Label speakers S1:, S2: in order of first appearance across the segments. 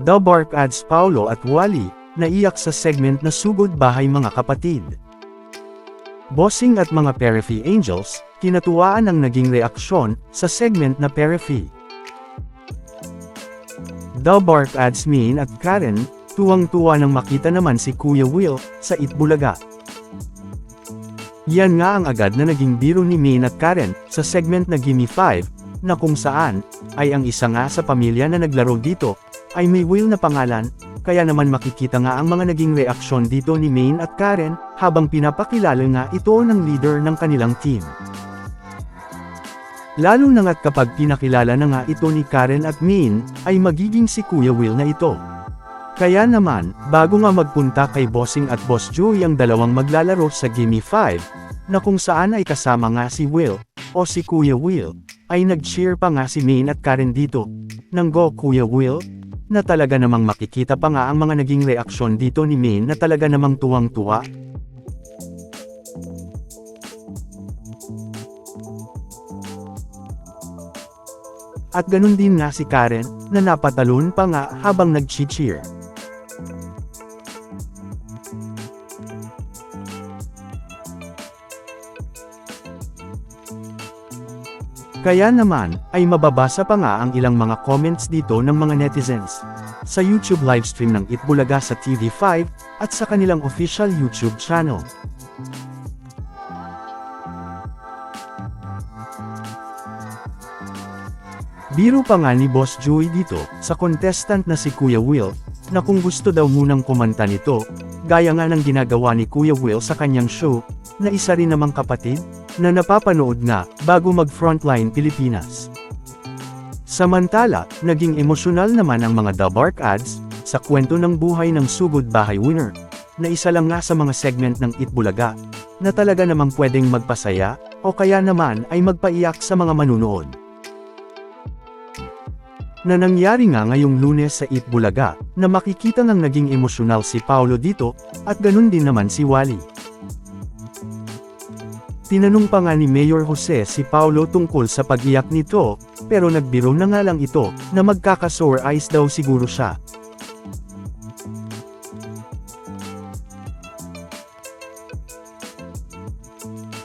S1: The Bark adds Paulo at Wally, naiyak sa segment na Sugod Bahay Mga Kapatid. Bossing at mga Perifee Angels, kinatuwaan ang naging reaksyon sa segment na Perifee. The Bark adds Min at Karen, tuwang-tuwa nang makita naman si Kuya Will sa Itbulaga. Yan nga ang agad na naging biro ni Min at Karen sa segment na Gimme 5, na kung saan, ay ang isa nga sa pamilya na naglaro dito, ay may Will na pangalan, kaya naman makikita nga ang mga naging reaksyon dito ni Maine at Karen, habang pinapakilala nga ito ng leader ng kanilang team. Lalo na nga't kapag pinakilala na nga ito ni Karen at Min, ay magiging si Kuya Will na ito. Kaya naman, bago nga magpunta kay Bossing at Boss Joey ang dalawang maglalaro sa Gimme 5, na kung saan ay kasama nga si Will, o si Kuya Will, ay nag-cheer pa nga si Min at Karen dito, nang go Kuya Will, na talaga namang makikita pa nga ang mga naging reaksyon dito ni Min na talaga namang tuwang-tuwa, At ganun din nga si Karen, na napatalon pa nga habang nag-cheer. Kaya naman, ay mababasa pa nga ang ilang mga comments dito ng mga netizens. Sa YouTube livestream ng Itbulaga sa TV5, at sa kanilang official YouTube channel. Biro pa nga ni Boss Joey dito, sa contestant na si Kuya Will, na kung gusto daw munang kumanta nito, gaya nga ng ginagawa ni Kuya Will sa kanyang show, na isa rin namang kapatid, na napapanood nga, bago mag-frontline Pilipinas. Samantala, naging emosyonal naman ang mga The Bark ads, sa kwento ng buhay ng Sugod Bahay Winner, na isa lang nga sa mga segment ng Itbulaga, na talaga namang pwedeng magpasaya, o kaya naman ay magpaiyak sa mga manunood na nangyari nga ngayong lunes sa Itbulaga, na makikita ngang naging emosyonal si Paulo dito, at ganun din naman si Wally. Tinanong pa nga ni Mayor Jose si Paulo tungkol sa pag-iyak nito, pero nagbiro na nga lang ito, na magkaka-sore eyes daw siguro siya.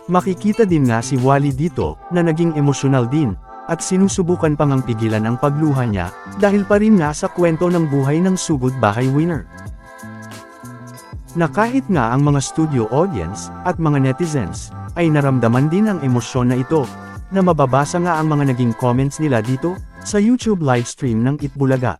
S1: Makikita din nga si Wally dito, na naging emosyonal din, at sinusubukan pang ang pigilan ang pagluha niya, dahil pa rin nga sa kwento ng buhay ng sugod bahay winner. Na kahit nga ang mga studio audience, at mga netizens, ay naramdaman din ang emosyon na ito, na mababasa nga ang mga naging comments nila dito, sa YouTube livestream ng Itbulaga.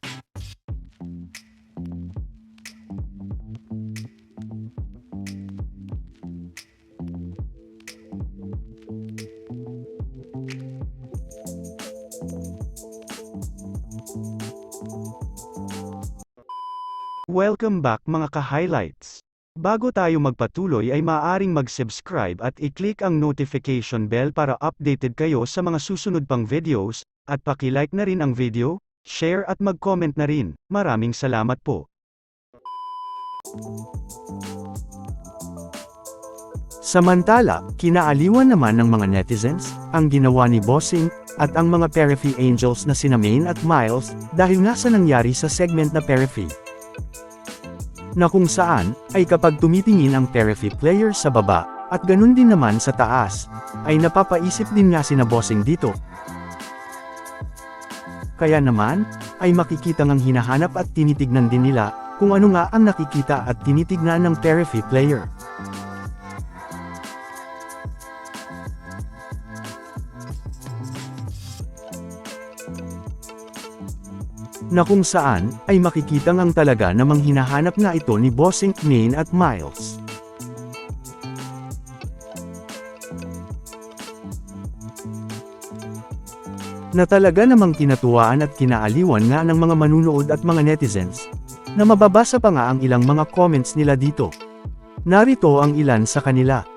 S1: Welcome back mga ka-highlights. Bago tayo magpatuloy ay maaaring mag-subscribe at i-click ang notification bell para updated kayo sa mga susunod pang videos, at paki-like na rin ang video, share at mag-comment na rin. Maraming salamat po. Samantala, kinaaliwan naman ng mga netizens, ang ginawa ni Bossing, at ang mga Perifee Angels na sina Maine at Miles, dahil nga sa nangyari sa segment na Perifee na kung saan, ay kapag tumitingin ang Perifee player sa baba, at ganun din naman sa taas, ay napapaisip din nga sina bossing dito. Kaya naman, ay makikita ngang hinahanap at tinitignan din nila, kung ano nga ang nakikita at tinitignan ng Perifee player. Na kung saan, ay makikita ngang talaga namang hinahanap nga ito ni Bossing, Maine at Miles. Na talaga namang kinatuwaan at kinaaliwan nga ng mga manunood at mga netizens, na mababasa pa nga ang ilang mga comments nila dito. Narito ang ilan sa kanila.